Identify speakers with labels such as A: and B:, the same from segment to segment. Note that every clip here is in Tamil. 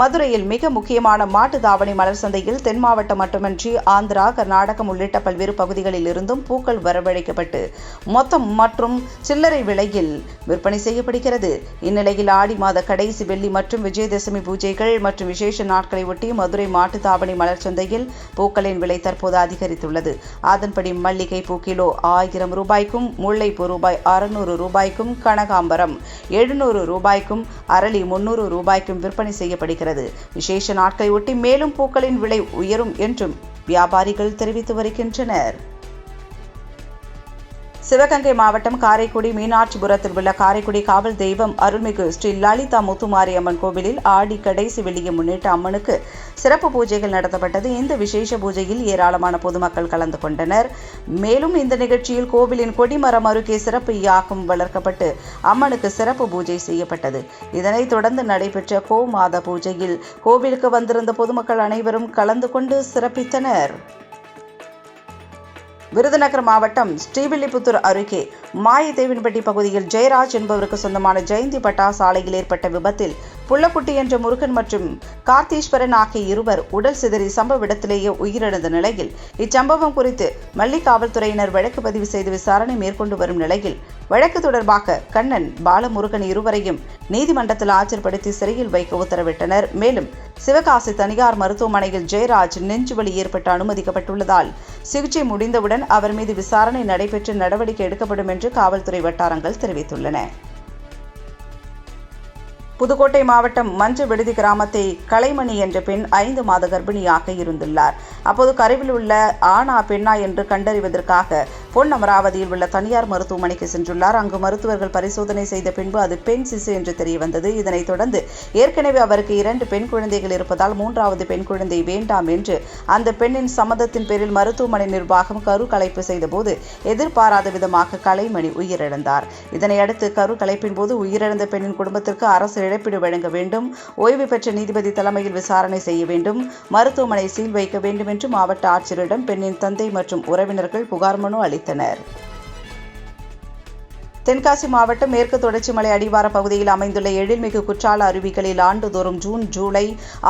A: மதுரையில் மிக முக்கியமான மாட்டு தாவணி மலர் சந்தையில் தென் மாவட்டம் மட்டுமின்றி ஆந்திரா கர்நாடகம் உள்ளிட்ட பல்வேறு பகுதிகளில் இருந்தும் பூக்கள் வரவழைக்கப்பட்டு மொத்தம் மற்றும் சில்லறை விலையில் விற்பனை செய்யப்படுகிறது. இந்நிலையில் ஆடி மாத கடைசி வெள்ளி மற்றும் விஜயதசமி பூஜைகள் மற்றும் விசேஷ நாட்களை ஒட்டி மதுரை மாட்டு தாவணி மலர் சந்தையில் பூக்களின் விலை தற்போது அதிகரித்துள்ளது. அதன்படி மல்லிகை பூ கிலோ ஆயிரம் ரூபாய்க்கும் முல்லைப்பூ ரூபாய் அறுநூறு ரூபாய்க்கும் கனகாம்பரம் எழுநூறு ரூபாய்க்கும் அரளி முன்னூறு ரூபாய்க்கும் விற்பனை செய்யப்படுகிறது. விசேஷ நாட்களை ஒட்டி மேலும் பூக்களின் விலை உயரும் என்றும் வியாபாரிகள் தெரிவித்து வருகின்றனர். சிவகங்கை மாவட்டம் காரைக்குடி மீனாட்சிபுரத்தில் உள்ள காரைக்குடி காவல் தெய்வம் அருள்மிகு ஸ்ரீ லலிதா முத்துமாரி அம்மன் கோவிலில் ஆடி கடைசி வெள்ளியை முன்னிட்டு அம்மனுக்கு சிறப்பு பூஜைகள் நடத்தப்பட்டது. இந்த விசேஷ பூஜையில் ஏராளமான பொதுமக்கள் கலந்து கொண்டனர். மேலும் இந்த நிகழ்ச்சியில் கோவிலின் கொடிமரம் அருகே சிறப்பு யாகம் வளர்க்கப்பட்டு அம்மனுக்கு சிறப்பு பூஜை செய்யப்பட்டது. இதனைத் தொடர்ந்து நடைபெற்ற கோ மாத பூஜையில் கோவிலுக்கு வந்திருந்த பொதுமக்கள் அனைவரும் கலந்து கொண்டு சிறப்பித்தனர். விருதுநகர் மாவட்டம் ஸ்ரீவில்லிபுத்தூர் அருகே மாயதேவின்பட்டி பகுதியில் ஜெயராஜ் என்பவருக்கு சொந்தமான ஜெயந்தி பட்டா சாலையில் ஏற்பட்ட விபத்தில் புள்ளக்குட்டி என்ற முருகன் மற்றும் கார்த்தீஸ்வரன் ஆகிய இருவர் உடல் சிதறி சம்பவ இடத்திலேயே உயிரிழந்த நிலையில் இச்சம்பவம் குறித்து மல்லி காவல்துறையினர் வழக்கு பதிவு செய்து விசாரணை மேற்கொண்டு வரும் நிலையில் வழக்கு தொடர்பாக கண்ணன் பாலமுருகன் இருவரையும் நீதிமன்றத்தில் ஆஜர்படுத்தி சிறையில் வைக்க உத்தரவிட்டனர். மேலும் சிவகாசி தனியார் மருத்துவமனையில் ஜெயராஜ் நெஞ்சுவலி ஏற்பட்டு அனுமதிக்கப்பட்டுள்ளதால் சிகிச்சை முடிந்தவுடன் அவர் மீது விசாரணை நடைபெற்று நடவடிக்கை எடுக்கப்படும் என்று காவல்துறை வட்டாரங்கள் தெரிவித்துள்ளன. புதுக்கோட்டை மாவட்டம் மஞ்சு விடுதி கிராமத்தை கலைமணி என்ற பெண் ஐந்து மாத கர்ப்பிணியாக இருந்துள்ளார். அப்போது கருவில் உள்ள ஆணா பெண்ணா என்று கண்டறிவதற்காக பொன் அமராவதியில் உள்ள தனியார் மருத்துவமனைக்கு சென்றுள்ளார். அங்கு மருத்துவர்கள் பரிசோதனை செய்த பின்பு அது பெண் சிசு என்று தெரிய வந்தது இதனைத் தொடர்ந்து ஏற்கனவே அவருக்கு இரண்டு பெண் குழந்தைகள் இருப்பதால் மூன்றாவது பெண் குழந்தை வேண்டாம் என்று அந்த பெண்ணின் சம்மதத்தின் பேரில் மருத்துவமனை நிர்வாகம் கரு கலைப்பு செய்தபோது எதிர்பாராத விதமாக கலைமணி உயிரிழந்தார். இதனையடுத்து கரு கலைப்பின் போது உயிரிழந்த பெண்ணின் குடும்பத்திற்கு அரசு இழப்பீடு வழங்க வேண்டும். ஓய்வு பெற்ற நீதிபதி தலைமையில் விசாரணை செய்ய வேண்டும். மருத்துவமனை சீல் வைக்க வேண்டும் என்று மாவட்ட ஆட்சியரிடம் பெண்ணின் தந்தை மற்றும் உறவினர்கள் புகார் மனு அளித்தனர். தென்காசி மாவட்டம் மேற்கு தொடர்ச்சி மலை அடிவார பகுதியில் அமைந்துள்ள எழில்மிகு குற்றால அருவிகளில் ஆண்டுதோறும் ஜூன் ஜூலை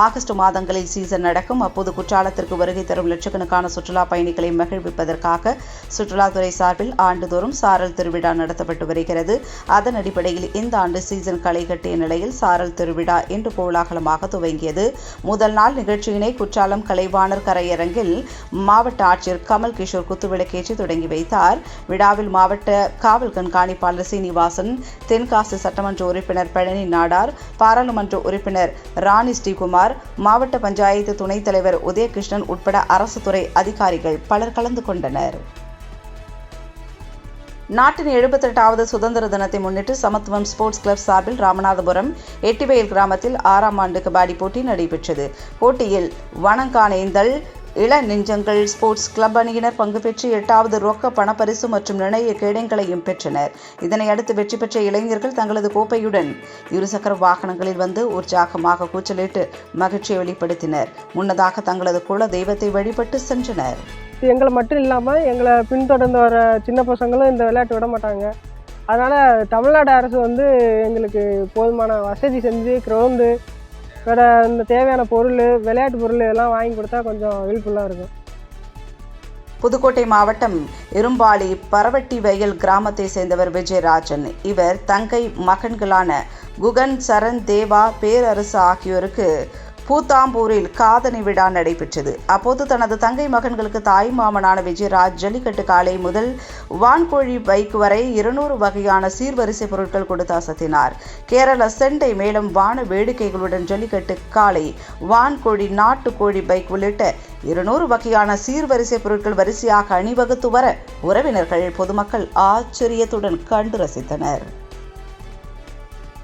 A: ஆகஸ்ட் மாதங்களில் சீசன் நடக்கும். அப்போது குற்றாலத்திற்கு வருகை தரும் லட்சக்கணக்கான சுற்றுலா பயணிகளை மகிழ்விப்பதற்காக சுற்றுலாத்துறை சார்பில் ஆண்டுதோறும் சாரல் திருவிழா நடத்தப்பட்டு வருகிறது. அதன் அடிப்படையில் இந்த ஆண்டு சீசன் களை கட்டிய நிலையில் சாரல் திருவிழா இன்று கோலாகலமாக துவங்கியது. முதல் நாள் நிகழ்ச்சியினை குற்றாலம் கலைவாணர் கரையரங்கில் மாவட்ட ஆட்சியர் கமல் கிஷோர் குத்துவிளக்கேற்றி தொடங்கி வைத்தார். விழாவில் மாவட்ட காவல் கண்காணிப்பு அமைப்பாளர் சீனிவாசன் தென்காசி சட்டமன்ற உறுப்பினர் பழனி நாடார் பாராளுமன்ற உறுப்பினர் ராணி ஸ்ரீகுமார் மாவட்ட பஞ்சாயத்து துணைத் தலைவர் உதயகிருஷ்ணன் உட்பட அரசு துறை அதிகாரிகள் பலர் கலந்து கொண்டனர். நாட்டின் எழுபத்தெட்டாவது சுதந்திர தினத்தை முன்னிட்டு சமத்துவம் ஸ்போர்ட்ஸ் கிளப் சார்பில் ராமநாதபுரம் எட்டிவயல் கிராமத்தில் ஆறாம் ஆண்டு கபாடி போட்டி நடைபெற்றது. போட்டியில் வனங்கானேந்தல் இள நெஞ்சங்கள் ஸ்போர்ட்ஸ் கிளப் அணியினர் பங்கு பெற்று எட்டாவது ரொக்க பணப்பரிசு மற்றும் நிர்ணய கேடயங்களையும் பெற்றனர். இதனையடுத்து வெற்றி பெற்ற இளைஞர்கள் தங்களது கோப்பையுடன் இருசக்கர வாகனங்களில் வந்து உற்சாகமாக கூச்சலிட்டு மகிழ்ச்சியை வெளிப்படுத்தினர். முன்னதாக தங்களது குல தெய்வத்தை வழிபட்டு சென்றனர்.
B: எங்களை மட்டும் இல்லாமல் எங்களை பின்தொடர்ந்து வர சின்ன பசங்களும் இந்த விளையாட்டு விட மாட்டாங்க. அதனால் தமிழ்நாடு அரசு வந்து எங்களுக்கு போதுமான வசதி செஞ்சு கிரவுண்டு வேற இந்த தேவையான பொருள் விளையாட்டு பொருள் எல்லாம் வாங்கி கொடுத்தா கொஞ்சம் ஹெல்ப்ஃபுல்லாக இருக்கும்.
A: புதுக்கோட்டை மாவட்டம் இரும்பாளி பரவட்டி வயல் கிராமத்தை சேர்ந்தவர் விஜயராஜன். இவர் தங்கை மகன்களான குகன் சரண் தேவா பேரரசு ஆகியோருக்கு பூத்தாம்பூரில் காதணி விழா நடைபெற்றது. அப்போது தனது தங்கை மகன்களுக்கு தாய் மாமனான விஜயராஜ் ஜல்லிக்கட்டு காலை முதல் வான்கோழி பைக் வரை இருநூறு வகையான சீர்வரிசை பொருட்கள் கொடுத்து அசத்தினார். கேரள செண்டை மேலும் வான வேடிக்கைகளுடன் ஜல்லிக்கட்டு காலை வான்கோழி நாட்டுக்கோழி பைக் உள்ளிட்ட இருநூறு வகையான சீர்வரிசை பொருட்கள் வரிசையாக அணிவகுத்து வர உறவினர்கள் பொதுமக்கள் ஆச்சரியத்துடன் கண்டு ரசித்தனர்.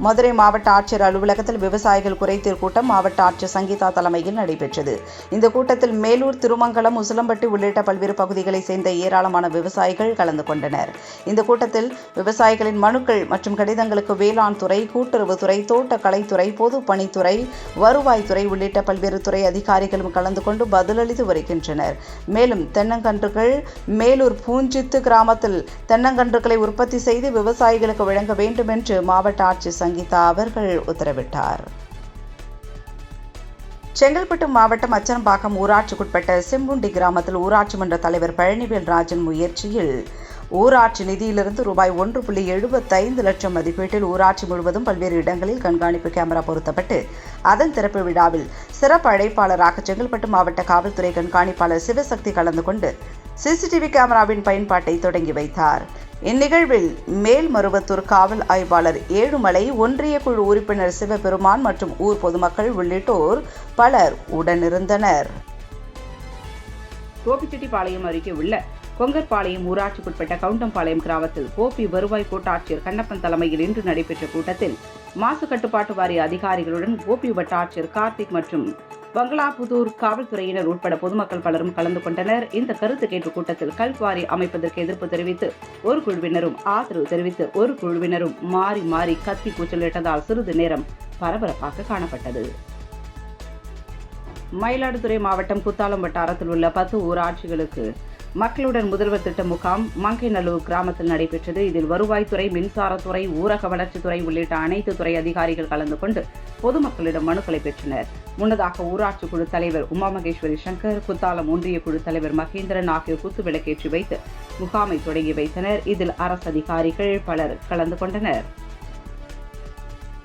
A: மதுரை மாவட்ட ஆட்சியர் அலுவலகத்தில் விவசாயிகள் குறைதீர் கூட்டம் மாவட்ட ஆட்சியர் சங்கீதா தலைமையில் நடைபெற்றது. இந்த கூட்டத்தில் மேலூர் திருமங்கலம் உசிலம்பட்டி உள்ளிட்ட பல்வேறு பகுதிகளைச் சேர்ந்த ஏராளமான விவசாயிகள் கலந்து கொண்டனர். இந்த கூட்டத்தில் விவசாயிகளின் மனுக்கள் மற்றும் கடிதங்களுக்கு வேளாண் துறை கூட்டுறவுத்துறை தோட்டக்கலைத்துறை பொதுப்பணித்துறை வருவாய்த்துறை உள்ளிட்ட பல்வேறு துறை அதிகாரிகளும் கலந்து கொண்டு பதிலளித்து வருகின்றனர். மேலும் தென்னங்கன்றுகள் மேலூர் பூஞ்சித்து கிராமத்தில் தென்னங்கன்றுகளை உற்பத்தி செய்து விவசாயிகளுக்கு வழங்க வேண்டும் என்று மாவட்ட ஆட்சியர் சங்கீதா அவர்கள் உத்தரவிட்டார். செங்கல்பட்டு மாவட்டம் அச்சரம்பாக்கம் ஊராட்சிக்குட்பட்ட செம்புண்டி கிராமத்தில் ஊராட்சி மன்ற தலைவர் பழனிவேல் ராஜன் முயற்சியில் ஊராட்சி நிதியிலிருந்து ரூபாய் ஒன்று புள்ளி எழுபத்தைந்து லட்சம் மதிப்பீட்டில் ஊராட்சி முழுவதும் பல்வேறு இடங்களில் கண்காணிப்பு கேமரா பொருத்தப்பட்டு அதன் திறப்பு விழாவில் சிறப்பு அழைப்பாளராக செங்கல்பட்டு மாவட்ட காவல்துறை கண்காணிப்பாளர் சிவசக்தி கலந்து கொண்டு சிசிடிவி கேமராவின் பயன்பாட்டை தொடங்கி வைத்தார். இந்நிகழ்வில் மேல்மருவத்தூர் காவல் ஆய்வாளர் ஏழுமலை ஒன்றிய குழு உறுப்பினர் சிவபெருமான் மற்றும் ஊர் பொதுமக்கள் உள்ளிட்டோர் பலர் உடனிருந்தனர். கோபிச்செட்டிப்பாளையம் அருகே உள்ள கொங்கர்பாளையம் ஊராட்சிக்குட்பட்ட கவுண்டம்பாளையம் கிராமத்தில் கோபி வருவாய் கோட்டாட்சியர் கண்ணப்பன் தலைமையில் இன்று நடைபெற்ற கூட்டத்தில் மாசு கட்டுப்பாட்டு வாரிய அதிகாரிகளுடன் கோபி வட்டாட்சியர் கார்த்திக் மற்றும் பங்களாபுதூர் காவல்துறையினர் உட்பட பொதுமக்கள் பலரும் கலந்து கொண்டனர். இந்த கருத்து கேட்பு கூட்டத்தில் கல்குவாரி அமைப்பதற்கு எதிர்ப்பு தெரிவித்து ஒரு குழுவினரும் ஆதரவு தெரிவித்து ஒரு குழுவினரும் மாறி மாறி கத்தி கூச்சலிட்டதால் சிறிது நேரம் பரபரப்பாக காணப்பட்டது. மயிலாடுதுறை மாவட்டம் குத்தாலம் வட்டாரத்தில் உள்ள பத்து ஊராட்சிகளுக்கு மக்களுடன் முதல்வர் திட்ட முகாம் மங்கைநல்லூர் கிராமத்தில் நடைபெற்றது. இதில் வருவாய்த்துறை மின்சாரத்துறை ஊரக வளர்ச்சித்துறை உள்ளிட்ட அனைத்து துறை அதிகாரிகள் கலந்து கொண்டு பொதுமக்களிடம் மனுக்களை பெற்றனர். முன்னதாக ஊராட்சி குழு தலைவர் உமா மகேஸ்வரி சங்கர் குத்தாலம் ஒன்றிய குழு தலைவர் மகேந்திரன் ஆகியோர் குத்து விளக்கேற்றி வைத்து முகாமை தொடங்கி வைத்தனர். இதில் அரசு அதிகாரிகள் பலர் கலந்து கொண்டனர்.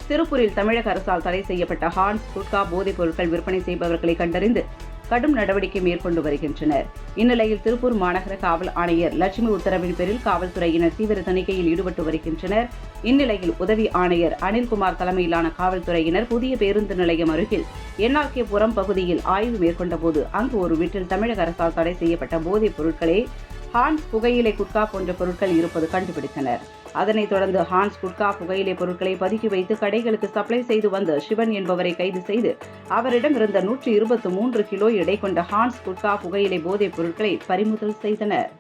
A: திருப்பூரில் தமிழக அரசால் தடை செய்யப்பட்ட ஹான்ஸ் குட்கா போதைப் பொருட்கள் விற்பனை செய்பவர்களை கண்டறிந்து கடும் நடவடிக்கை மேற்கொண்டு வருகின்றனர். இந்நிலையில் திருப்பூர் மாநகர காவல் ஆணையர் லட்சுமி உத்தரவின் பேரில் காவல்துறையினர் தீவிர தணிக்கையில் ஈடுபட்டு வருகின்றனர். இந்நிலையில் உதவி ஆணையர் அனில்குமார் தலைமையிலான காவல்துறையினர் புதிய பேருந்து நிலையம் அருகில் என்ஆர்கே புறம் பகுதியில் ஆய்வு மேற்கொண்டபோது அங்கு ஒரு வீட்டில் தமிழக அரசால் தடை செய்யப்பட்ட போதைப் பொருட்களை ஹான்ஸ் புகையிலை குட்கா போன்ற பொருட்கள் இருப்பது கண்டுபிடித்தனர். அதனைத் தொடர்ந்து ஹான்ஸ் குட்கா புகையிலை பொருட்களை பதுக்கி வைத்து கடைகளுக்கு சப்ளை செய்து வந்த சிவன் என்பவரை கைது செய்து அவரிடம் இருந்த நூற்றி இருபத்தி மூன்று கிலோ எடை கொண்ட ஹான்ஸ் குட்கா புகையிலை போதைப் பொருட்களை பறிமுதல் செய்தனர்.